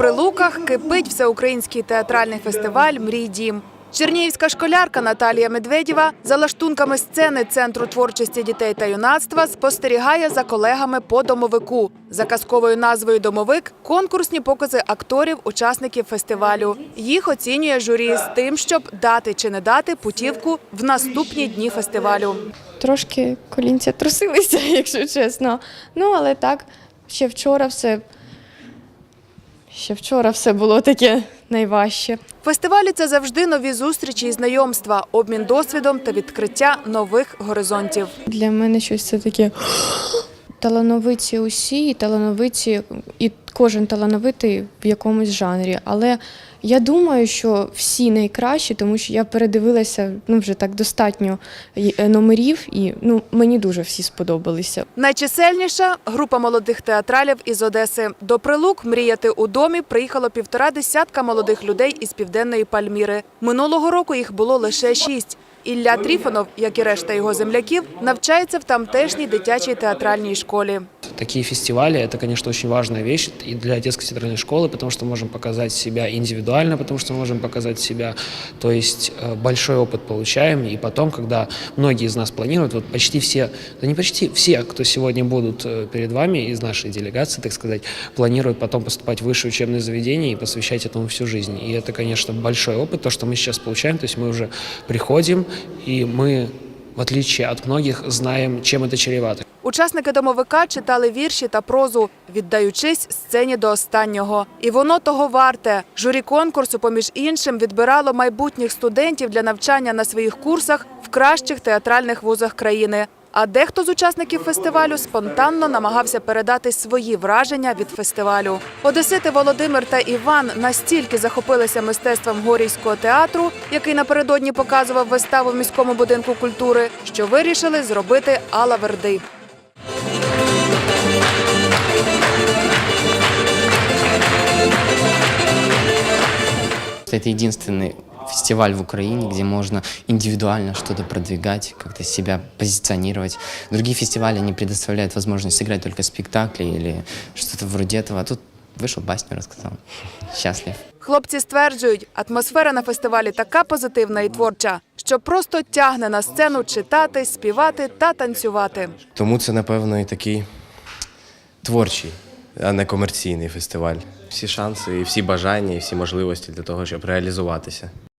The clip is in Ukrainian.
Прилуках кипить всеукраїнський театральний фестиваль Мрій дім. Чернігівська школярка Наталія Медведєва за лаштунками сцени Центру творчості дітей та юнацтва спостерігає за колегами по домовику. За казковою назвою Домовик конкурсні покази акторів, учасників фестивалю. Їх оцінює журі з тим, щоб дати чи не дати путівку в наступні дні фестивалю. Трошки колінця трусилися, якщо чесно. Ну, але так, ще вчора все. Ще вчора все було таке найважче. Фестивалі це завжди нові зустрічі і знайомства, обмін досвідом та відкриття нових горизонтів. Для мене щось це таке талановиті усі, і талановиті, і кожен талановитий в якомусь жанрі. Але я думаю, що всі найкращі, тому що я передивилася ну, вже так достатньо е, номерів, і ну, мені дуже всі сподобалися. Найчисельніша група молодих театралів із Одеси. До прилук мріяти у домі приїхало півтора десятка молодих людей із південної Пальміри. Минулого року їх було лише шість. Ілля Тріфонов, як і решта його земляків, навчається в тамтешній дитячій театральній школі. Такие фестивали – это, конечно, очень важная вещь и для детской театральной школы, потому что мы можем показать себя индивидуально, потому что мы можем показать себя, то есть э, большой опыт получаем, и потом, когда многие из нас планируют, вот почти все, да не почти все, кто сегодня будут э, перед вами из нашей делегации, так сказать, планируют потом поступать в высшее учебное заведение и посвящать этому всю жизнь. И это, конечно, большой опыт, то, что мы сейчас получаем, то есть мы уже приходим, и мы, в отличие от многих, знаем, чем это чревато. Учасники домовика читали вірші та прозу, віддаючись сцені до останнього. І воно того варте. Журі конкурсу, поміж іншим, відбирало майбутніх студентів для навчання на своїх курсах в кращих театральних вузах країни. А дехто з учасників фестивалю спонтанно намагався передати свої враження від фестивалю. Одесити Володимир та Іван настільки захопилися мистецтвом горійського театру, який напередодні показував виставу в міському будинку культури, що вирішили зробити Алла Верди. Это единственный фестиваль в Украине, где можно индивидуально что-то продвигать, как-то себя позиционировать. Другие фестивали не предоставляют возможность сыграть только спектакли или что-то вроде этого. А тут вышел басню рассказал. Счастлив. Хлопці стверджують, атмосфера на фестивалі така позитивна і творча, що просто тягне на сцену читати, співати та танцювати. Тому це, напевно, і такий творчий, а не комерційний фестиваль. Всі шанси, і всі бажання, і всі можливості для того, щоб реалізуватися.